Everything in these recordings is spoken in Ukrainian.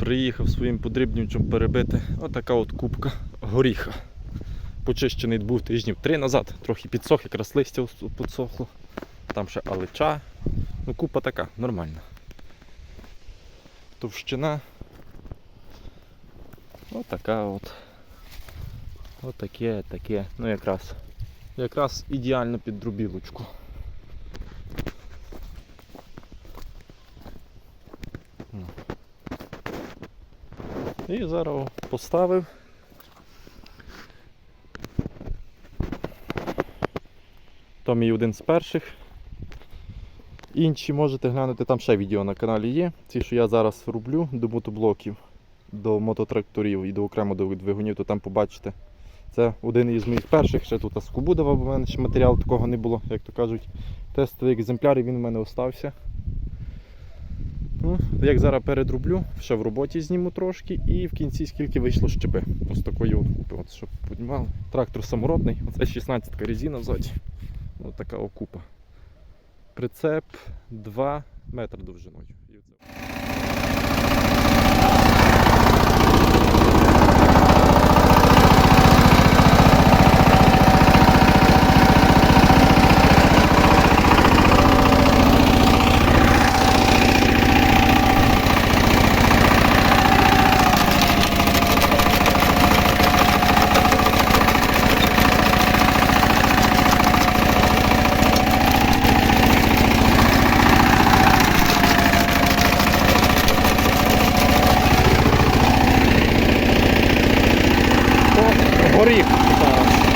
Приїхав своїм подрібнючим перебити отака от кубка горіха. Почищений був тижнів три назад, трохи підсох, якраз листя підсохло. Там ще алича. Ну, купа така, нормальна. Товщина. Отака от. Отаке, таке. Ну якраз. Якраз ідеально під дробілочку. І зараз поставив. То мій один з перших. Інші можете глянути, там ще відео на каналі є. Ці, що я зараз роблю до мотоблоків, до мототракторів і до окремо до двигунів, то там побачите. Це один із моїх перших, ще тут скобу бо в мене ще матеріалу такого не було, як то кажуть. Тестовий екземпляр і він в мене остався. Ну, як зараз передрублю, ще в роботі зніму трошки і в кінці скільки вийшло щепи. Ось такої от купи. От, щоб понімали. Трактор саморобний, оце 16 резина ззаді. Ось така окупа. Прицеп 2 метри довжиною. І оце. О, горіх зараз.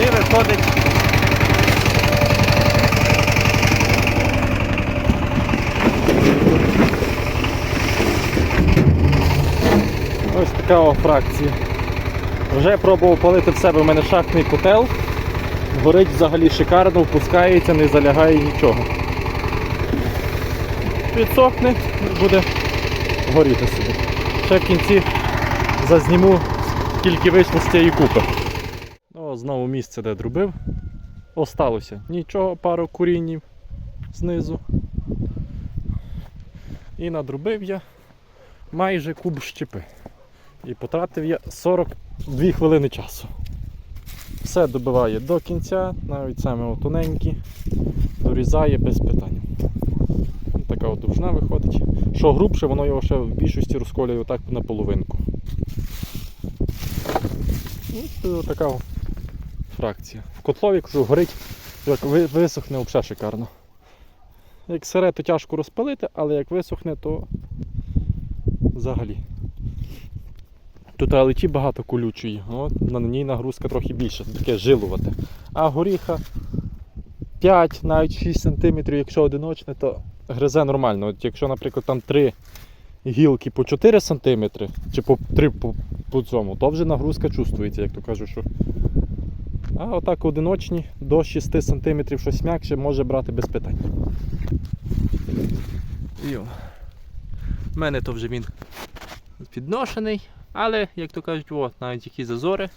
І виходить. Ось така фракція. Вже пробував палити в себе, у мене шахтний котел. Горить взагалі шикарно, впускається, не залягає нічого. Підсохне, буде горіти собі. Ще в кінці зазніму, скільки вийшло з цієї купи. Ну, знову місце, де дробив. Осталося нічого, пару курінів знизу. І надрубив я майже куб щепи. І потратив я 42 хвилини часу. Все добиває до кінця, навіть саме тоненькі, дорізає без питань. Така от довжина виходить. Що грубше, воно його ще в більшості розколює отак на половинку. Ну, така фракція. В котлові кажу, горить, як висохне, взагалі шикарно. Як сире, то тяжко розпалити, але як висохне, то взагалі. Тут алечі багато колючої, от, на ній нагрузка трохи більша, таке жилувате. А горіха 5, навіть 6 см, якщо одиночне, то гризе нормально. От якщо, наприклад, там 3 гілки по 4 см, чи по 3 по, по цьому, то вже нагрузка чувствується, як то кажуть, що. А отак одиночні до 6 см щось м'якше може брати без питань. У мене то вже він підношений, але, як то кажуть, от, навіть які зазори.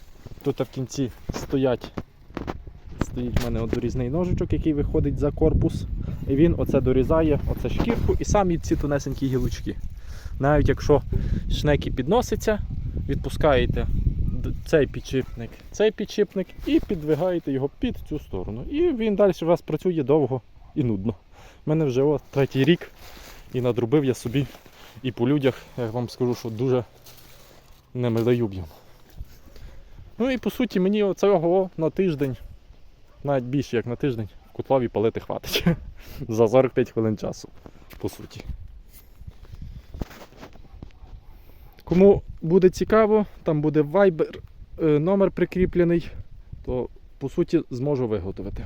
Тут в кінці стоять. Стоїть в мене дорізний ножичок, який виходить за корпус. І він оце дорізає, оце шкірку і самі ці тонесенькі гілочки. Навіть якщо шнеки підноситься, відпускаєте цей підшипник, цей підшипник і підвигаєте його під цю сторону. І він далі у вас працює довго і нудно. У мене вже о, третій рік і надрубив я собі і по людях, я вам скажу, що дуже немилоюб'ям. Ну і по суті мені оцього на тиждень, навіть більше як на тиждень, в котлові палити хватить. За 45 хвилин часу, по суті. Кому буде цікаво, там буде Viber, е, номер прикріплений. то по суті зможу виготовити.